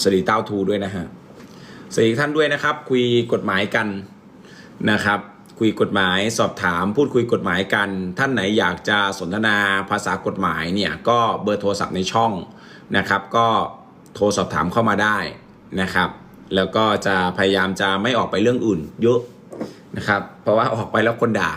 สวัสดีเต้าทูด้วยนะฮะสวัสดีท่านด้วยนะครับ คุยกฎหมายกันนะครับ คุยกฎหมายสอบถาม พูดคุยกฎหมายกัน ท่านไหนอยากจะสนทนาภาษากฎหมายเนี่ยก็เบอร์โทรศัพท์ในช่องนะครับ ก็โทรสอบถามเข้ามาได้นะครับ แล้วก็จะพยายามจะไม่ออกไปเรื่องอื่น เยอะนะครับ เพราะว่าออกไปแล้วคนด่า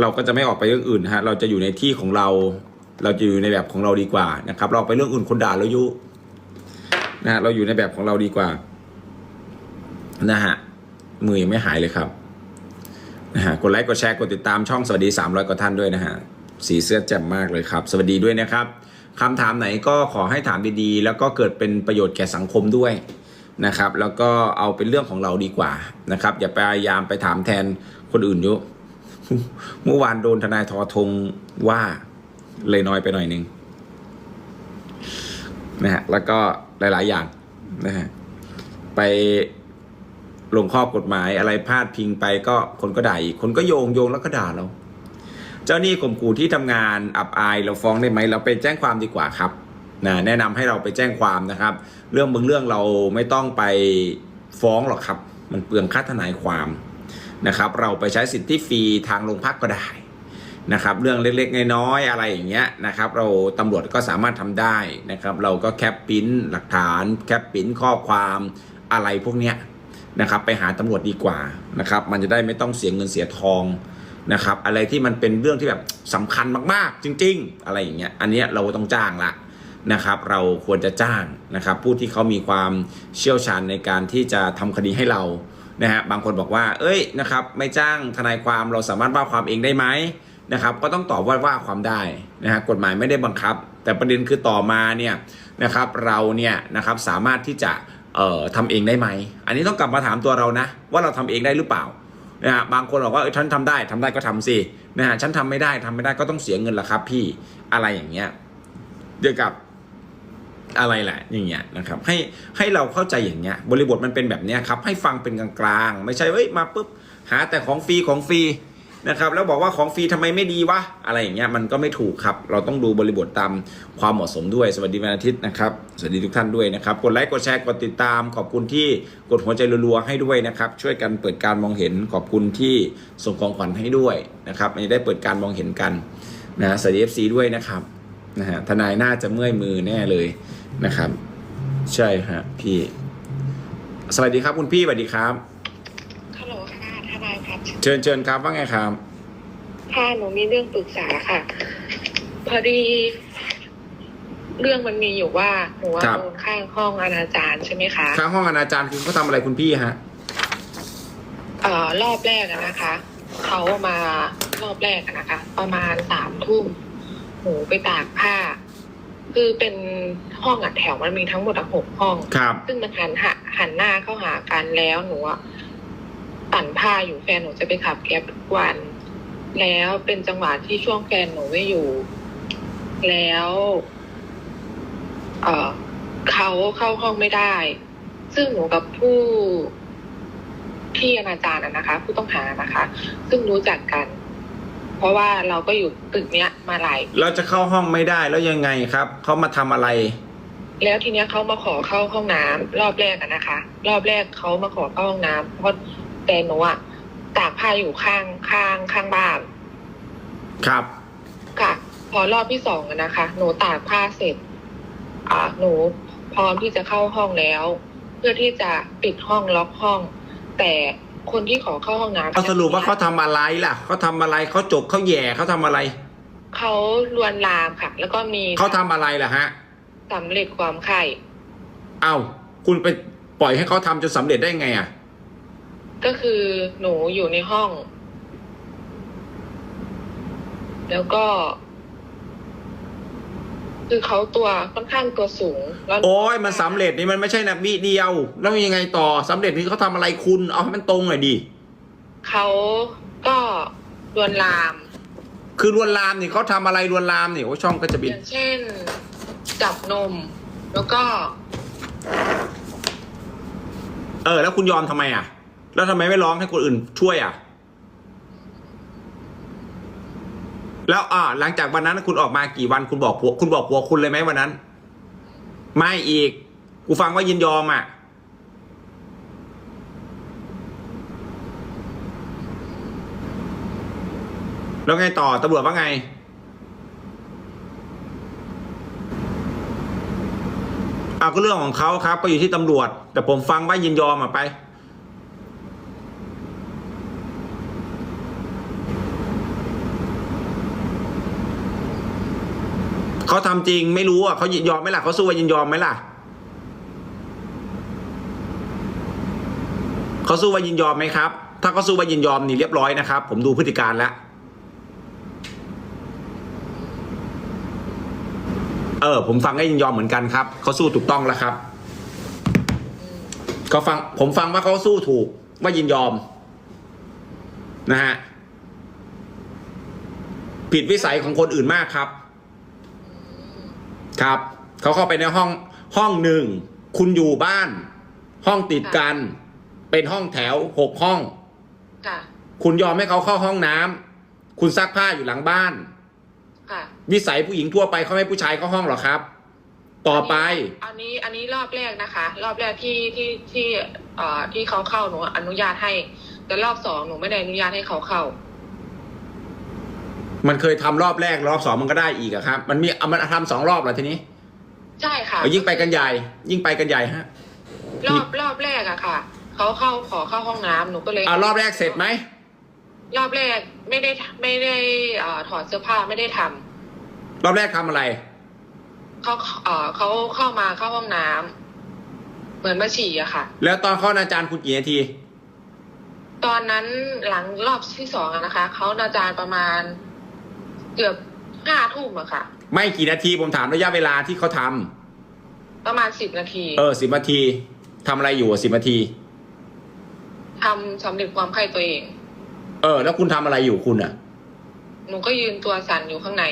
เราก็จะไม่ออกไปเรื่องอื่นฮะเราจะอยู่ในที่ของเรา เราจะอยู่ในแบบของเราดีกว่านะครับ เราไปเรื่องอื่นคนด่าเรายุนะฮะเราอยู่ในแบบของเราดีกว่า นะฮะมือยังไม่หายเลยครับนะฮะกดไลค์กดแชร์กดติดตามช่องสวัสดี300กว่าท่านด้วยนะฮะสีเสื้อแจ่มมากเลยครับ สวัสดีด้วยนะครับคำถามไหนก็ขอให้ถามดีๆ แล้วก็เกิดเป็นประโยชน์แก่สังคมด้วยนะครับ แล้วก็เอาเป็นเรื่องของเราดีกว่านะครับ อย่าพยายามไปถามแทนคนอื่นเยอะเมื่อวานโดนทนายทอทงว่า เลยน้อยไปหน่อยนึงนะฮะแล้วก็หลาย ๆ อย่างนะฮะไปลงข้อกฎหมายอะไรพลาดพิงไปก็คนก็ด่าอีกคนก็โยงโยงแล้วก็ด่าเรา เจ้าหนี้ข่มขู่ที่ทำงานอับอายเราฟ้องได้ไหมเราไปแจ้งความดีกว่าครับนะแนะนำให้เราไปแจ้งความนะครับ เรื่องบางเรื่องเราไม่ต้องไปฟ้องหรอกครับ มันเปลืองค่าทนายความนะครับ เราไปใช้สิทธิฟรีทางโรงพักก็ได้ นะครับเรื่องเล็กๆน้อยๆอะไรอย่างเงี้ยนะครับเราตำรวจก็สามารถทำได้นะครับเราก็แคปปิ้นหลักฐานแคปปิ้นข้อความอะไรพวกเนี้ยนะครับไปหาตำรวจดีกว่านะครับมันจะได้ไม่ต้องเสียเงินเสียทองนะครับอะไรที่มันเป็นเรื่องที่แบบสำคัญมากๆ จริง ๆ อะไรอย่างเงี้ยอันเนี้ยเราต้องจ้างละนะครับเราควรจะจ้างนะครับผู้ที่เขามีความเชี่ยวชาญในการที่จะทำคดีให้เรานะฮะบางคนบอกว่า เอ้ยนะครับไม่จ้างทนายความเราสามารถว่าความเองได้ไหม นะครับก็ต้องตอบว่าว่าความได้นะฮะกฎหมายไม่ได้บังคับ แต่ประเด็นคือต่อมาเนี่ยนะครับเราเนี่ยนะครับสามารถที่จะเอ่อทำเองได้ไหม อันนี้ต้องกลับมาถามตัวเรานะ ว่าเราทำเองได้หรือเปล่านะฮะบางคนบอกว่าเอ้ยฉันทำได้ทำได้ก็ทำสินะฮะฉันทำไม่ได้ทำไม่ได้ก็ต้องเสียเงินละครับ พี่อะไรอย่างเงี้ยเดียวกับอะไรแหละอย่างเงี้ยนะครับให้ให้เราเข้าใจอย่างเงี้ยบริบทมันเป็นแบบเนี้ยครับให้ฟังเป็นกลางๆ ไม่ใช่เอ้ยมาปุ๊บหาแต่ของฟรีของฟรี นะครับแล้วบอกว่าของฟรีทำไมไม่ดีวะอะไรอย่างเงี้ยมันก็ไม่ถูกครับ เราต้องดูบริบทตามความเหมาะสมด้วย สวัสดีวันอาทิตย์นะครับ สวัสดีทุกท่านด้วยนะครับ กดไลค์กดแชร์กดติดตาม ขอบคุณที่กดหัวใจรัวๆให้ด้วยนะครับ ช่วยกันเปิดการมองเห็นขอบคุณที่ส่งของขวัญให้ด้วยนะครับมันจะได้เปิดการมองเห็นกันนะสวัสดีเอฟซีด้วยนะครับนะฮะทนายน่าจะเมื่อยมือแน่เลยนะครับ ใช่ฮะพี่ สวัสดีครับคุณพี่สวัสดีครับ ฮัลโหลค่ะทนายครับ เชิญเชิญครับว่าไงครับค่ะหนูมีเรื่องปรึกษาค่ะ พอดีเรื่องมันมีอยู่ว่าหนูว่าครับโดนข้างห้องอนาจารใช่ไหมคะข้างห้องอนาจารคือเขาทำอะไรคุณพี่ฮะเอ่อรอบแรกอะนะคะเขามารอบแรกอะนะคะ ประมาณสามทุ่มหนูไปตากผ้า คือเป็นห้องอัดแถวมันมีทั้งหมดอะหกห้องครับซึ่งมันหันหะหันหน้าเข้าหากันแล้วหนูอะ ปั่นผ้าอยู่แฟนหนูจะไปขับแก๊บทุกวัน แล้วเป็นจังหวะที่ช่วงแฟนหนูไม่อยู่ แล้ว เออเขาเข้าห้องไม่ได้ ซึ่งหนูกับผู้ที่อนาจารอะนะคะ ผู้ต้องหานะคะ ซึ่งรู้จักกัน เพราะว่าเราก็อยู่ตึกเนี้ยมาหลายเราจะเข้าห้องไม่ได้แล้วยังไงครับเขามาทำอะไร แล้วทีเนี้ยเขามาขอเข้าห้องน้ำรอบแรกอะนะคะ รอบแรกเขามาขอเข้าห้องน้ำเพราะ แต่หนูอะตากผ้าอยู่ข้างข้างข้างบ้าน ครับ ค่ะ พอรอบที่สองอะนะคะ หนูตากผ้าเสร็จ อ่า หนูพร้อมที่จะเข้าห้องแล้ว เพื่อที่จะปิดห้องล็อกห้อง แต่คนที่ขอเข้าห้องน้ำเขาสรุปว่าเขาทำอะไรล่ะ เขาทำอะไรเขาจกเขาแหย่เขาทำอะไร เขาลวนลามค่ะ แล้วก็มีเขาทำอะไรล่ะฮะ สำเร็จความไข่เอ้า คุณไปปล่อยให้เขาทำจนสำเร็จได้ไงอะ ก็คือหนูอยู่ในห้อง แล้วก็ คือเขาตัวค่อนข้างตัวสูงแล้วโอ้ยมันสำเร็จนี่มันไม่ใช่นะวิเดียว แล้วยังไงต่อสำเร็จนี่เขาทำอะไรคุณเอาให้มันตรงหน่อยดิเขาก็ลวนลาม คือลวนลามนี่เขาทำอะไรลวนลามนี่โอ้ยช่องก็จะอบินย่างเช่น จับนม แล้วก็ เออ แล้วคุณยอมทำไมอะ แล้วทำไมไม่ร้องให้คนอื่นช่วยอะ แล้วอ่าหลังจากวันนั้นคุณออกมากี่วันคุณบอกผัวคุณบอกผัวคุณเลยไหมวันนั้น ไม่อีก กูฟังว่ายินยอมอะ แล้วไงต่อตำรวจว่าไงเอาก็เรื่องของเขาครับก็อยู่ที่ตำรวจ แต่ผมฟังว่ายินยอมอะไป เขาทำจริงไม่รู้อะเขายินยอมไหมล่ะเขาสู้ว่ายินยอมไหมล่ะเขาสู้ว่ายินยอมไหมครับ ถ้าเขาสู้ว่ายินยอมนี่เรียบร้อยนะครับ ผมดูพฤติการแล้วเออผมฟังก็ยินยอมเหมือนกันครับเขาสู้ถูกต้องแล้วครับเขาฟังผมฟังว่าเขาสู้ถูกว่ายินยอมนะฮะผิดวิสัยของคนอื่นมากครับ ครับเขาเข้าไปในห้องห้องหนึ่งคุณอยู่บ้าน ห้องติดกัน เป็นห้องแถวหกห้อง ค่ะ คุณยอมให้เขาเข้าห้องน้ำคุณซักผ้าอยู่หลังบ้าน ค่ะวิสัยผู้หญิงทั่วไปเขาไม่ให้ผู้ชายเข้าห้องหรอครับ ต่อไป อันนี้อันนี้รอบแรกนะคะ รอบแรกที่ที่ที่เอ่อที่เขาเข้าหนูอนุญาตให้ แต่รอบสองหนูไม่ได้อนุญาตให้เขาเข้า มันเคยทำรอบแรกรอบสองมันก็ได้อีกอะครับ มันมีเอามันทำสองรอบเหรอทีนี้ ใช่ค่ะเอายิ่งไปกันใหญ่ ยิ่งไปกันใหญ่ฮะ รอบรอบแรกอะค่ะเขาเข้าขอเข้าห้องน้ำหนูก็เลยอ่ารอบแรกเสร็จไหมรอบแรกไม่ได้ไม่ได้เอ่อถอดเสื้อผ้าไม่ได้ทำรอบแรกทำอะไรเขาเอ่อเขาเข้ามาเข้าห้องน้ำเหมือนมาฉี่อะค่ะ แล้วตอนเข้าอนาจารย์คุณกี่นาทีตอนนั้นหลังรอบที่สองอะนะคะเขานาจารประมาณ เกือบห้าทุ่มอะค่ะ ไม่กี่นาทีผมถามระยะเวลาที่เขาทำประมาณสิบนาทีเออสิบนาทีทำอะไรอยู่สิบนาที ทำสำเร็จความไข้ตัวเอง เออ แล้วคุณทำอะไรอยู่คุณอะหนูก็ยืนตัวสั่นอยู่ข้างใน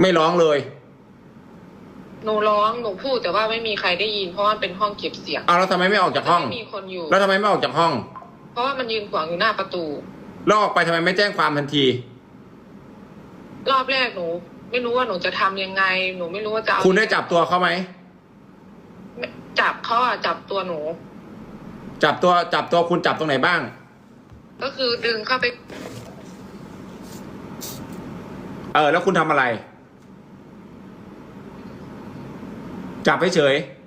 ไม่ร้องเลย หนูร้องหนูพูดแต่ว่าไม่มีใครได้ยิน เพราะว่ามันเป็นห้องเก็บเสียงเอาแล้วทำไมไม่ออกจากห้อง ไม่มีคนอยู่ แล้วทำไมไม่ออกจากห้อง เพราะว่ามันยืนขวางอยู่หน้าประตู แล้วออกไปทำไมไม่แจ้งความทันที รอบแรกหนู ไม่รู้ว่าหนูจะทำยังไง หนูไม่รู้ว่าจะเอาคุณได้จับตัวเขาไหม จับเขาอะจับตัวหนู จับตัวจับตัวคุณจับตรงไหนบ้าง ก็คือดึงเข้าไป เออ แล้วคุณทำอะไร จับเฉยๆ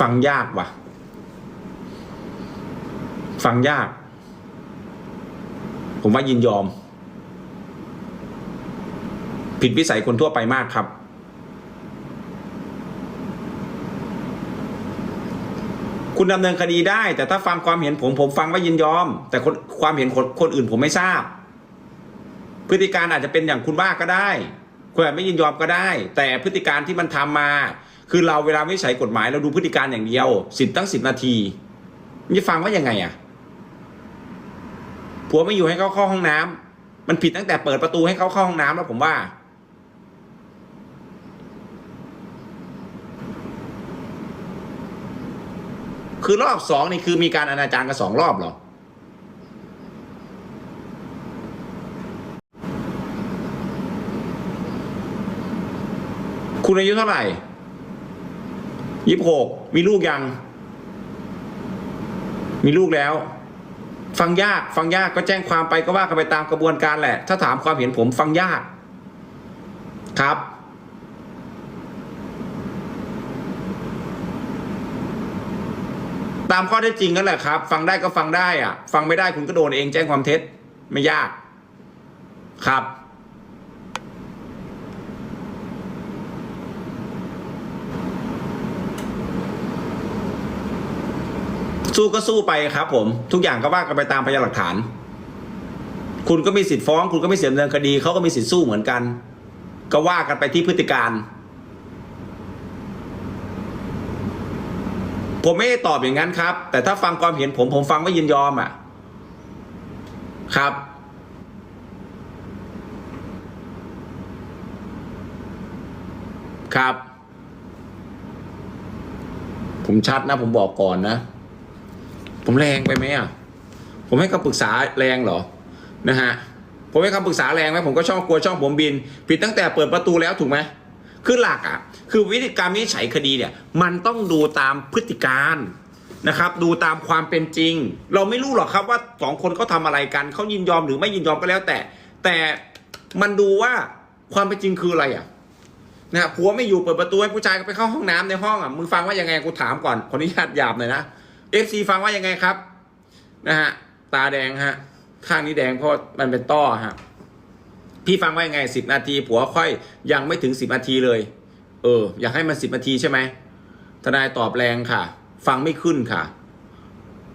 ฟังยากว่ะ ฟังยาก ผมว่ายินยอม ผิดวิสัยคนทั่วไปมากครับ คุณดำเนินคดีได้ แต่ถ้าฟังความเห็นผมผมฟังว่ายินยอม แต่คนความเห็นคนคนอื่นผมไม่ทราบ พฤติการอาจจะเป็นอย่างคุณว่าก็ได้คุณอาจไม่ยินยอมก็ได้ แต่พฤติการที่มันทำมา คือเราเวลาไม่ใช้กฎหมายเราดูพฤติการอย่างเดียวสิบตั้งสิบนาทีมันจะฟังว่ายังไงอะผัวไม่อยู่ให้เขาเข้าห้องน้ำมันผิดตั้งแต่เปิดประตูให้เขาเข้าห้องน้ำแล้วผมว่า คือรอบสองนี่คือมีการอนาจารกันสองรอบเหรอคุณอายุเท่าไหร่ ยี่สิบหกมีลูกยัง มีลูกแล้ว ฟังยาก ฟังยากก็แจ้งความไปก็ว่ากันไปตามกระบวนการแหละ ถ้าถามความเห็นผมฟังยาก ครับตามข้อเท็จจริงนั่นแหละครับ ฟังได้ก็ฟังได้อะฟังไม่ได้คุณก็โดนเองแจ้งความเท็จ ไม่ยาก ครับ สู้ก็สู้ไปครับ ผม ทุกอย่างก็ว่ากันไปตามพยานหลักฐาน คุณก็มีสิทธิ์ฟ้อง คุณก็มีสิทธิ์ดำเนินคดีเขาก็มีสิทธิ์สู้เหมือนกัน ก็ว่ากันไปที่พฤติการผมไม่ได้ตอบอย่างนั้นครับ แต่ถ้าฟังความเห็นผมผมฟังว่ยินยอมอะ ครับ ครับ ผมชัดนะ ผมบอกก่อนนะ ผมแรงไปไหมอะผมให้คำปรึกษาแรงเหรอนะฮะผมให้คำปรึกษาแรงไหมผมก็ช่องกลัวช่องผมบิน ผิดตั้งแต่เปิดประตูแล้วถูกไหมคือหลักอะ คือวิธีการวินิจฉัยคดีเนี่ย มันต้องดูตามพฤติการนะครับ ดูตามความเป็นจริง เราไม่รู้หรอกครับว่าสองคนเขาทำอะไรกันเขายินยอมหรือไม่ยินยอมก็แล้วแต่ แต่มันดูว่าความเป็นจริงคืออะไรอะนะฮะผัวไม่อยู่เปิดประตูให้ผู้ชายไปเข้าห้องน้ำในห้องอะมึงฟังว่ายังไงกูถามก่อนขออนุญาตหยาบหน่อยนะ เอฟซีฟังว่ายังไงครับ นะฮะ ตาแดงฮะ ข้างนี้แดงเพราะมันเป็นต้อฮะ พี่ฟังว่ายังไงสิบนาที ผัวค่อยยังไม่ถึงสิบนาทีเลย เออ อยากให้มันสิบนาทีใช่ไหมทนายตอบแรงค่ะ ฟังไม่ขึ้นค่ะ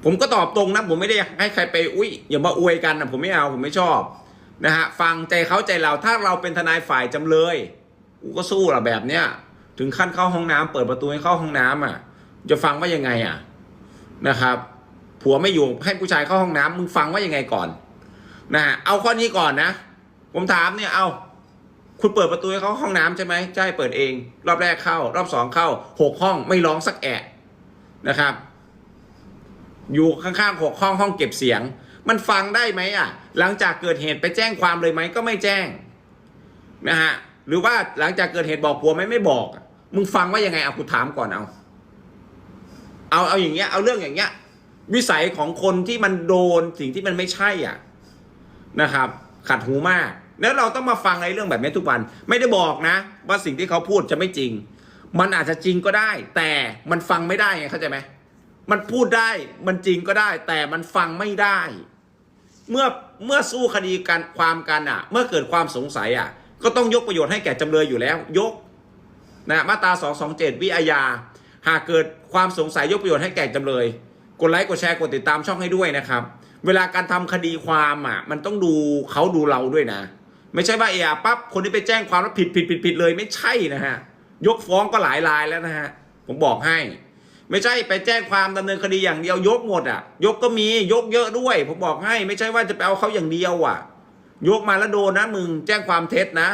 ผมก็ตอบตรงนะ ผมไม่ได้ให้ใครไป อุ้ยอย่ามาอวยกันนะผมไม่เอาผมไม่ชอบ นะฮะ ฟังใจเขาใจเราถ้าเราเป็นทนายฝ่ายจำเลยกูก็สู้ละแบบเนี้ยถึงขั้นเข้าห้องน้ำเปิดประตูให้เข้าห้องน้ำอะ จะฟังว่ายังไงอะ นะครับ ผัวไม่อยู่ให้ผู้ชายเข้าห้องน้ำมึงฟังว่ายังไงก่อนนะฮะเอาข้อนี้ก่อนนะ ผมถามเนี่ยเอาคุณเปิดประตูให้เขาห้องน้ำใช่ไหมใช่เปิดเอง รอบแรกเข้า รอบสองเข้าหกห้องไม่ร้องสักแอะนะครับ อยู่ข้างๆหกห้องห้องเก็บเสียง มันฟังได้ไหมอะ หลังจากเกิดเหตุไปแจ้งความเลยไหมก็ไม่แจ้งนะฮะหรือว่าหลังจากเกิดเหตุบอกผัวไหมไม่บอก มึงฟังว่ายังไงเอากูถามก่อนเอา เอาเอาอย่างเงี้ยเอาเรื่องอย่างเงี้ย วิสัยของคนที่มันโดนสิ่งที่มันไม่ใช่อะนะครับ ขัดหูมากแล้วเราต้องมาฟังในเรื่องแบบนี้ทุกวัน ไม่ได้บอกนะ ว่าสิ่งที่เขาพูดจะไม่จริง มันอาจจะจริงก็ได้ แต่มันฟังไม่ได้ไงเข้าใจไหมมันพูดได้มันจริงก็ได้ แต่มันฟังไม่ได้ เมื่อเมื่อสู้คดีกันความกันอะ เมื่อเกิดความสงสัยอะ ก็ต้องยกประโยชน์ให้แก่จำเลยอยู่แล้ว ยกนะมาตรา227 วิอาญา หากเกิดความสงสัยยกประโยชน์ให้แก่จำเลย กดไลค์กดแชร์กดติดตามช่องให้ด้วยนะครับ เวลาการทำคดีความอะ มันต้องดูเขาดูเราด้วยนะ ไม่ใช่ว่าเออปั๊บคนที่ไปแจ้งความแล้วผิดผิดผิดผิดเลยไม่ใช่นะฮะยกฟ้องก็หลายรายแล้วนะฮะผมบอกให้ ไม่ใช่ไปแจ้งความดำเนินคดีอย่างเดียวยกหมดอะ ยกก็มียกเยอะด้วย ผมบอกให้ ไม่ใช่ว่าจะไปเอาเขาอย่างเดียวอะ ยกมาแล้วโดนนะมึงแจ้งความเท็จนะ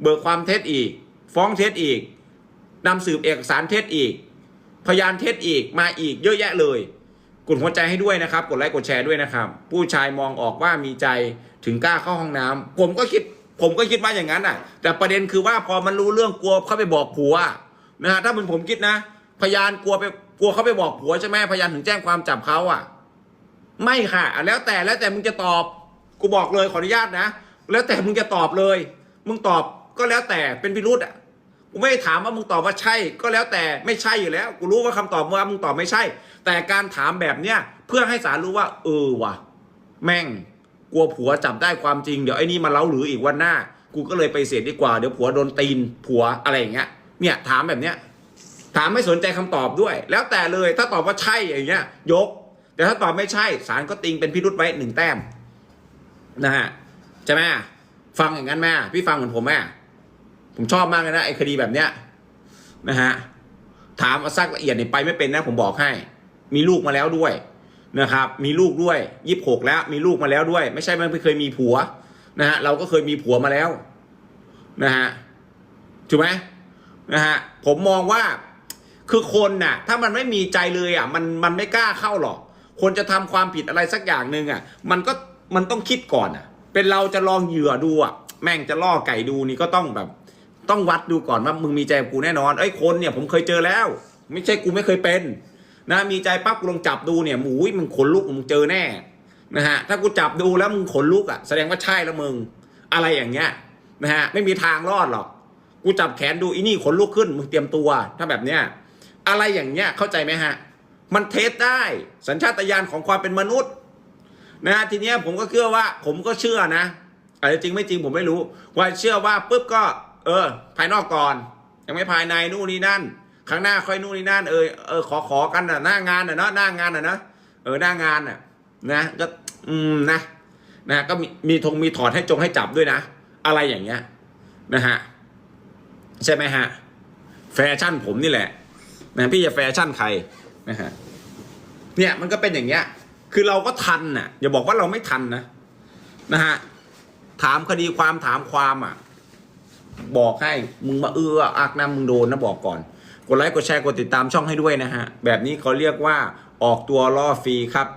เบิกความเท็จอีก ฟ้องเท็จอีกนำสืบเอกสารเท็จอีก พยานเท็จอีกมาอีกเยอะแยะเลย กดหัวใจให้ด้วยนะครับ กดไลค์กดแชร์ด้วยนะครับ ผู้ชายมองออกว่ามีใจถึงกล้าเข้าห้องน้ำผมก็คิดผมก็คิดว่าอย่างนั้นอะ แต่ประเด็นคือว่าพอมันรู้เรื่องกลัวเข้าไปบอกผัวนะฮะถ้าเป็นผมคิดนะ พยานกลัวไปกลัวเขาไปบอกผัวใช่ไหมพยานถึงแจ้งความจับเขาอะ ไม่ค่ะอะแล้วแต่แล้วแต่มึงจะตอบกูบอกเลยขออนุญาตนะ แล้วแต่มึงจะตอบเลย มึงตอบก็แล้วแต่เป็นพิรุษอะ กูไม่ถามว่ามึงตอบว่าใช่ ก็แล้วแต่ไม่ใช่อยู่แล้ว กูรู้ว่าคำตอบว่ามึงตอบไม่ใช่ แต่การถามแบบเนี้ยเพื่อให้ศาลรู้ว่า เออวะแม่ง กลัวผัวจับได้ความจริงเดี๋ยวไอ้นี่มาเล้าหรืออีกวันหน้า กูก็เลยไปเสียดีกว่าเดี๋ยวผัวโดนตีนผัวอะไรอย่างเงี้ย เนี่ยถามแบบเนี้ยถามไม่สนใจคำตอบด้วย แล้วแต่เลยถ้าตอบว่าใช่อย่างเงี้ย ยก แต่ถ้าตอบไม่ใช่ศาลก็ติงเป็นพิรุษไว้หนึ่งแต้มนะฮะใช่ไหมฟังอย่างนั้นแม่พี่ฟังเหมือนผมแม่ ผมชอบมากเลยนะไอ้คดีแบบเนี้ยนะฮะถามเอาซักละเอียดเนี่ยไปไม่เป็นนะ ผมบอกให้ มีลูกมาแล้วด้วยนะครับ มีลูกด้วยยี่สิบหกแล้ว มีลูกมาแล้วด้วย ไม่ใช่ไม่เคยมีผัวนะฮะเราก็เคยมีผัวมาแล้วนะฮะถูกไหมนะฮะผมมองว่าคือคนน่ะ ถ้ามันไม่มีใจเลยอะ มันมันไม่กล้าเข้าหรอก คนจะทำความผิดอะไรสักอย่างหนึ่งอะ มันก็มันต้องคิดก่อนอะ เป็นเราจะลองเหยื่อดูอะ แม่งจะล่อไก่ดูนี่ก็ต้องแบบ ต้องวัดดูก่อนว่ามึงมีใจกับกูแน่นอนเอ้คนเนี่ยผมเคยเจอแล้ว ไม่ใช่กูไม่เคยเป็น นะมีใจปั๊บกูลองจับดูเนี่ยหมูยมึงขนลุกมึงเจอแน่นะฮะถ้ากูจับดูแล้วมึงขนลุกอะแสดงว่าใช่แล้วมึงอะไรอย่างเงี้ยนะฮะไม่มีทางรอดหรอก กูจับแขนดูอีนี่ขนลุกขึ้นมึงเตรียมตัว ถ้าแบบเนี้ยอะไรอย่างเงี้ยเข้าใจไหมฮะ มันเทสได้สัญชาตญาณของความเป็นมนุษย์นะฮะทีเนี้ยผมก็เชื่อว่า ผมก็เชื่อนะอาจจะจริงไม่จริงผมไม่รู้ว่าเชื่อว่าปุ๊บก็ เออ ภายนอกก่อน ยังไม่ภายในนู่นนี่นั่นข้างหน้าค่อยนู่นนี่นั่นเออเออขอขอกันน่ะหน้างานน่ะเนาะหน้างานน่ะเนาะเออหน้างานน่ะ นะก็อืมนะนะก็มีมีธงมีถอดให้จงให้จับด้วยนะ อะไรอย่างเงี้ย นะฮะใช่ไหมฮะ แฟชั่นผมนี่แหละนะพี่จะแฟชั่นใครนะฮะเนี่ยมันก็เป็นอย่างเงี้ย คือเราก็ทันน่ะอย่าบอกว่าเราไม่ทันนะนะฮะถามคดีความถามความอะ บอกให้มึงมาเอื้ออักนะมึงโดนนะบอกก่อน กดไลค์กดแชร์กดติดตามช่องให้ด้วยนะฮะ แบบนี้เขาเรียกว่าออกตัวล่อฟรีครับ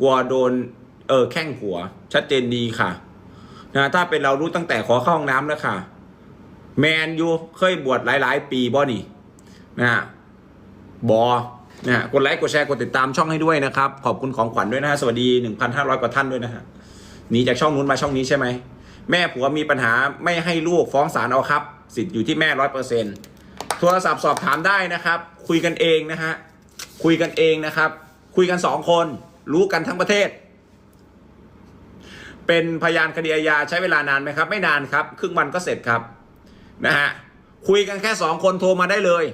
กลัวโดนเออแข้งผัว ชัดเจนดีค่ะนะถ้าเป็นเรารู้ตั้งแต่ขอเข้าห้องน้ำแล้วค่ะ แมนยูเคยบวชหลาย ๆ ปีบ่นี่นะฮะบอนะฮะกดไลค์กดแชร์กดติดตามช่องให้ด้วยนะครับ ขอบคุณของขวัญด้วยนะฮะ สวัสดี 1,500 กว่าท่านด้วยนะฮะหนีจากช่องนู้นมาช่องนี้ใช่ไหม แม่ผัวมีปัญหาไม่ให้ลูกฟ้องศาลเอาครับ สิทธิ์อยู่ที่แม่ร้อยเปอร์เซ็นโทรศัพท์สอบถามได้นะครับ คุยกันเองนะฮะคุยกันเองนะครับ คุยกันสองคน รู้กันทั้งประเทศ เป็นพยานคดีอาญาใช้เวลานานไหมครับ ไม่นานครับ ครึ่งวันก็เสร็จครับนะฮะคุยกันแค่สองคนโทรมาได้เลย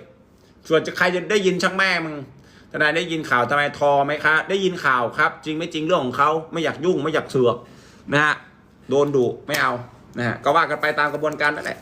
ส่วนจะใครจะได้ยินช่างแม่มึงทนายได้ยินข่าวทนายทอไหมคะ ได้ยินข่าวครับ จริงไม่จริงเรื่องของเขาไม่อยากยุ่งไม่อยากเสือกนะฮะ โดนดุไม่เอานะฮะก็ว่ากันไปตามกระบวนการนั่นแหละ